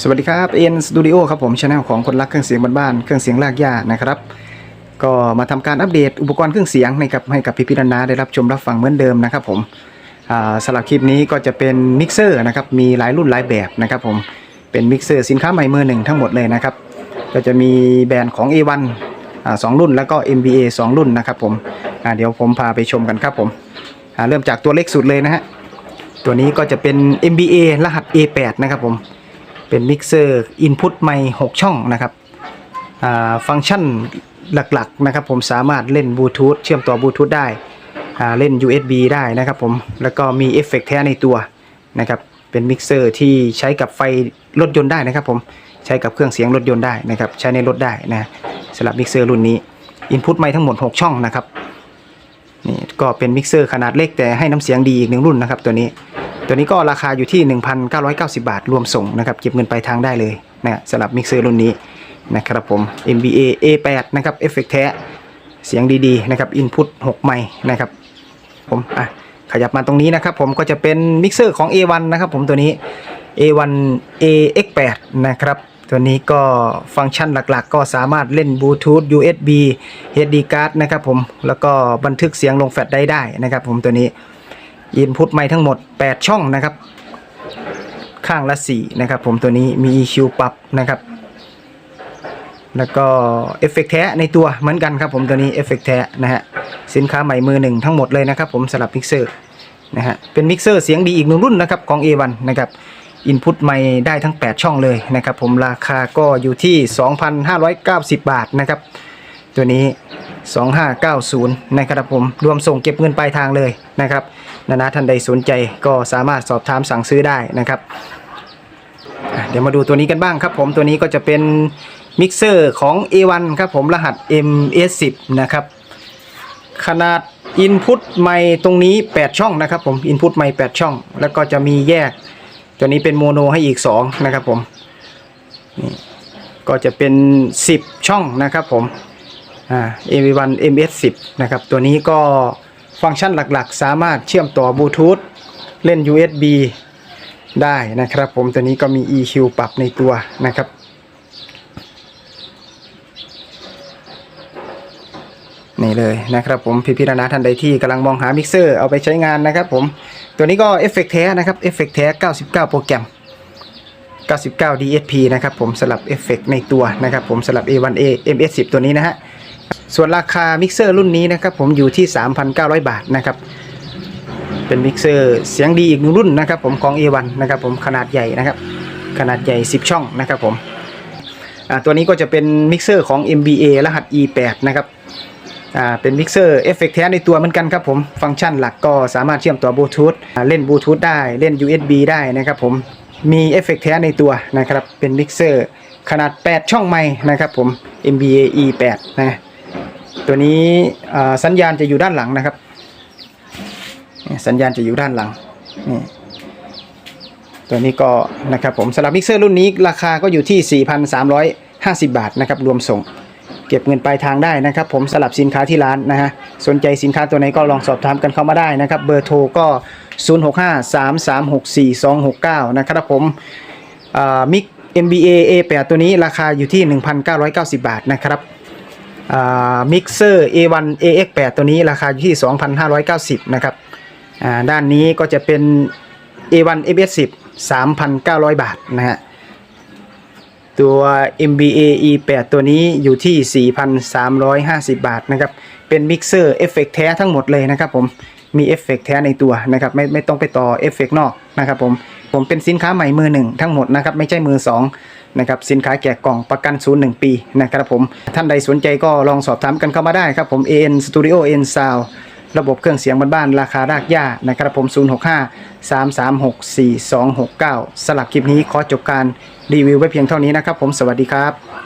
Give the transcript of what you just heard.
สวัสดีครับเอ็นสตูดิโอครับผมช anel ของคนรักเครื่องเสียงบ้านๆเครื่องเสียงลากย่านะครับ ก็มาทำการอัปเดตอุปกรณ์เครื่องเสียงให้กับให้กับพี่พิรนาได้รับชมรับฟังเหมือนเดิมนะครับผมสำหรับคลิปนี้ก็จะเป็นมิกเซอร์นะครับมีหลายรุ่นหลายแบบนะครับผมเป็นมิกเซอร์สินค้าใหม่มือหนึ่งทั้งหมดเลยนะครับก็จะมีแบรนด์ของ A1 อ่าสองรุ่นแล้วก็ MBA สองรุ่นนะครับผมเดี๋ยวผมพาไปชมกันครับผมเริ่มจากตัวเล็กสุดเลยนะฮะตัวนี้ก็จะเป็น MBA รหัส A8 นะครับผม เป็นมิกเซอร์อินพุตไมค์6ช่องนะครับฟังก์ชันหลักๆนะครับผมสามารถเล่นบลูทูธเชื่อมต่อบลูทูธได้เล่น USB ได้นะครับผมแล้วก็มีเอฟเฟกต์แท้ในตัวนะครับเป็นมิกเซอร์ที่ใช้กับไฟรถยนต์ได้นะครับผมใช้กับเครื่องเสียงรถยนต์ได้นะครับใช้ในรถได้นะสำหรับมิกเซอร์รุ่นนี้อินพุตไมค์ทั้งหมด 6 ช่องนะครับนี่ก็เป็นมิกเซอร์ขนาดเล็กแต่ให้น้ำเสียงดีอีกหนึ่งรุ่นนะครับตัวนี้ ตัวนี้ก็ราคาอยู่ที่ 1,990 บาท รวมส่งนะครับ เก็บเงินปลายทางได้เลยนะสำหรับมิกเซอร์รุ่นนี้นะครับผม MBA A8 นะครับเอฟเฟกแท้เสียงดีๆนะครับอินพุต6ไมค์นะครับผมอะขยับมาตรงนี้นะครับผมก็จะเป็นมิกเซอร์ของ A1 นะครับผมตัวนี้ A1 AX8 นะครับตัวนี้ก็ฟังก์ชันหลักๆ ก็สามารถเล่นบลูทูธ USB HD card นะครับผมแล้วก็บันทึกเสียงลงแฟลชได้ได้นะครับผมตัวนี้ อินพุตไมค์ทั้งหมด 8 ช่องนะครับ ข้างละ 4 นะครับ ผมตัวนี้มี EQ ปรับนะครับ แล้วก็เอฟเฟกแท้ในตัวเหมือนกันครับผมตัวนี้เอฟเฟกแท้นะฮะสินค้าใหม่มือหนึ่งทั้งหมดเลยนะครับผมสำหรับมิกเซอร์นะฮะเป็นมิกเซอร์เสียงดีอีกหนึ่งรุ่นนะครับของ A1 นะครับอินพุตไมค์ได้ทั้ง 8 ช่องเลยนะครับผมราคาก็อยู่ที่ 2,590 บาทนะครับตัวนี้ 2590 นะครับผมรวมส่งเก็บเงินปลายทางเลยนะครับ นานาท่านใดสนใจก็สามารถสอบถามสั่งซื้อได้นะครับเดี๋ยวมาดูตัวนี้กันบ้างครับผมตัวนี้ก็จะเป็นมิกเซอร์ของ A1 ครับผมรหัส MS10 นะครับขนาด Input ไมค์ตรงนี้ 8 ช่องนะครับผม Input ไมค์8ช่อง แล้วก็จะมีแยก ตัวนี้เป็นโมโนให้อีก 2 นะครับผมนี่ก็จะเป็น 10 ช่องนะครับผมอ่า MV1 MS10 นะครับตัวนี้ก็ ฟังก์ชันหลักๆ สามารถเชื่อมต่อบลูทูธเล่น USB ได้นะครับผมตัวนี้ก็มี EQ ปรับในตัวนะครับนี่เลยนะครับผมพี่พิรณาท่านใดที่กำลังมองหามิกเซอร์เอาไปใช้งานนะครับผมตัวนี้ก็เอฟเฟกแท้นะครับเอฟเฟกแท้ 99 โปรแกรม 99 DSP นะครับผมสลับเอฟเฟกในตัวนะครับผมสลับ A1A MS10 ตัวนี้นะฮะ ส่วนราคามิกเซอร์รุ่นนี้นะครับผมอยู่ที่ 3,900 บาทนะครับ เป็นมิกเซอร์เสียงดีอีกหนึ่งรุ่นนะครับผมของ A1 นะครับผมขนาดใหญ่นะครับ ขนาดใหญ่ 10 ช่องนะครับผมตัวนี้ก็จะเป็นมิกเซอร์ของ MBA รหัส E8 นะครับเป็นมิกเซอร์เอฟเฟกแท้ในตัวเหมือนกันครับผมฟังก์ชันหลักก็สามารถเชื่อมต่อบลูทูธเล่นบลูทูธได้เล่น USB ได้นะครับผมมีเอฟเฟกแท้ในตัวนะครับเป็นมิกเซอร์ขนาด 8 ช่องไม้นะครับผม MBA E8 นะ ตัวนี้สัญญาณจะอยู่ด้านหลังนะครับ สัญญาณจะอยู่ด้านหลังนี่ตัวนี้ก็นะครับผมสำหรับมิกเซอร์รุ่นนี้ราคาก็อยู่ที่ 4,350 บาทนะครับรวมส่ง เก็บเงินปลายทางได้นะครับ ผมสลับสินค้าที่ร้านนะฮะสนใจสินค้าตัวไหนก็ลองสอบถามกันเข้ามาได้นะครับ เบอร์โทรก็ 0653364269 นะครับผมมิก MBA A8 ตัวนี้ราคาอยู่ที่ 1,990 บาทนะครับ มิกเซอร์ A1 AX8 ตัวนี้ราคาอยู่ที่ 2,590 นะครับด้านนี้ก็จะเป็น A1 ABS10 3,900 บาทนะฮะตัว MBA E8 ตัวนี้อยู่ที่ 4,350 บาทนะครับ เป็นมิกเซอร์เอฟเฟกแท้ทั้งหมดเลยนะครับผม มีเอฟเฟกแท้ในตัวนะครับ ไม่ไม่ต้องไปต่อเอฟเฟกนอกนะครับผม ผมเป็นสินค้าใหม่มือหนึ่งทั้งหมดนะครับไม่ใช่มือสองนะครับสินค้าแกะกล่องประกันศูนย์หนึ่งปีนะครับผมท่านใดสนใจก็ลองสอบถามกันเข้ามาได้ครับผม AN Studio AN Sound ระบบเครื่องเสียงบ้านๆราคารากหญ้านะครับผม 065 336 4269สลับคลิปนี้ขอจบการรีวิวไว้เพียงเท่านี้นะครับผมสวัสดีครับ